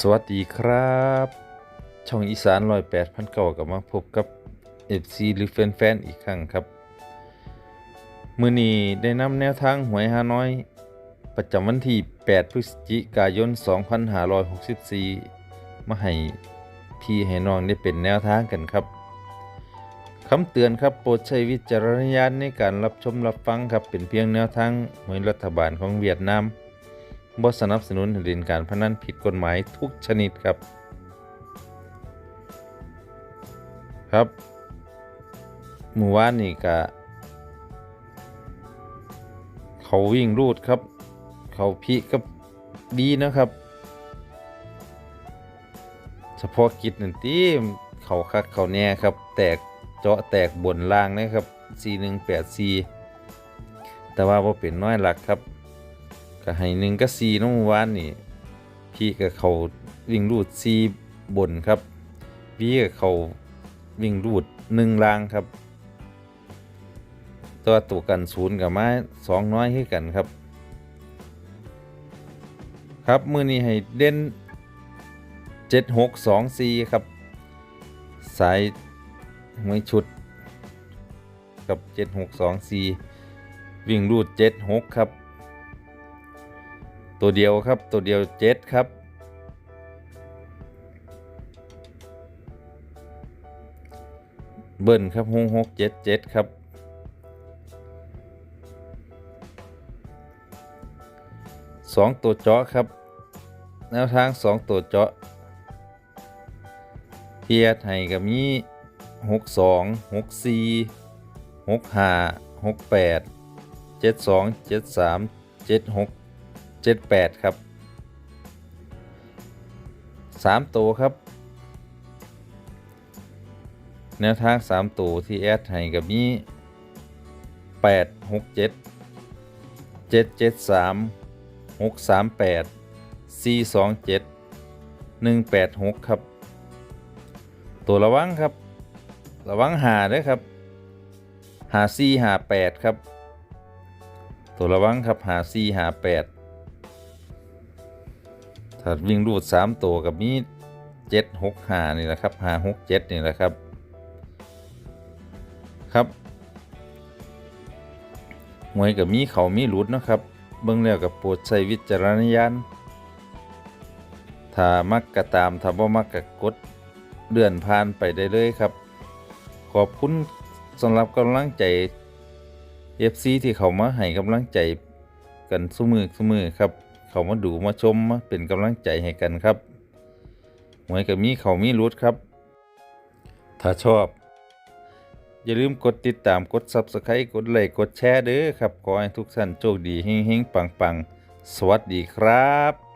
สวัสดีครับ ช่องอีสานร้อยแปดพันเก่ากับมาพบกับ FC หรือแฟนๆอีกครั้งครับ มือนี้ได้นำแนวทางหวยฮานอย ประจำวันที่ 8 พฤศจิกายน 2564 มาให้พี่ให้น้องได้เป็นแนวทางกันครับคำเตือนครับโปรดใช้วิจารณญาณในการรับชมรับฟังครับเป็นเพียงแนวทางหวยรัฐบาลของเวียดนาม บ่สนับสนุนให้เล่นการพนันผิดกฎหมายทุกชนิดครับ ครับเมื่อวานนี่ก็เขาวิ่งรูดครับ เขาพิกับดีนะครับ เฉพาะกิจนั่นตีเขาคักเขาแน่ครับ แตกเจาะแตกบนล่างนะครับ4184 แต่ว่าบ่เป็นน้อยหลักครับ ก็ให้หนึ่งก็ซีน้องวานนี่พี่กับเขาวิ่งรูดซีบนครับพี่กับเขาวิ่งรูดหนึ่งลางครับ ตัวตัวกันศูนย์กับไม้สองน้อยให้กันครับ ครับมือนี้ให้เด่นเจ็ดหกสองซีครับ สายหวยชุดกับเจ็ดหกสองซีวิ่งรูดเจ็ดหกครับ ตัวเดียวครับตัวเดียวเจ็ดครับ เบิ้ลครับหกหกเจ็ดเจ็ดครับ สองตัวเจาะครับ แนวทางสองตัวเจาะเพียรให้กับมีหกสองหกสี่หกห้าหกแปดเจ็ดสองเจ็ดสามเจ็ดหก เจ็ดแปดครับสามตัวครับ แนวทางสามตัวที่แอดให้กับนี้แปดหกเจ็ดเจ็ดเจ็ดสามหกสามแปดสี่สองเจ็ดหนึ่งแปดหกครับ ตัวระวังครับ ระวังหาด้วยครับหาสี่หาแปดครับ ตัวระวังครับหาสี่หาแปด ถ้าวิ่งรูดสามตัวกับมีเจ็ดหกหานี่แหละครับหาหกเจ็ดนี่แหละครับ ครับหวยกับมีเขามีหลุดนะครับ เบิ่งแล้วกับโปรดใช้วิจารณญาณถ้ามักกะตามถ้าบ่มักกะกดเลื่อนผ่านไปได้เลยครับ ขอบคุณสำหรับกำลังใจ FC ที่เขามาให้กำลังใจกันสุมือสุมือครับ เขามาดูมาชมมาเป็นกำลังใจให้กันครับหวยกับมีเขามีรุดครับ ถ้าชอบ อย่าลืมกดติดตามกด Subscribe กดไลค์กดแชร์เด้อครับ ขอให้ทุกท่านโชคดีเฮงๆปังๆ สวัสดีครับ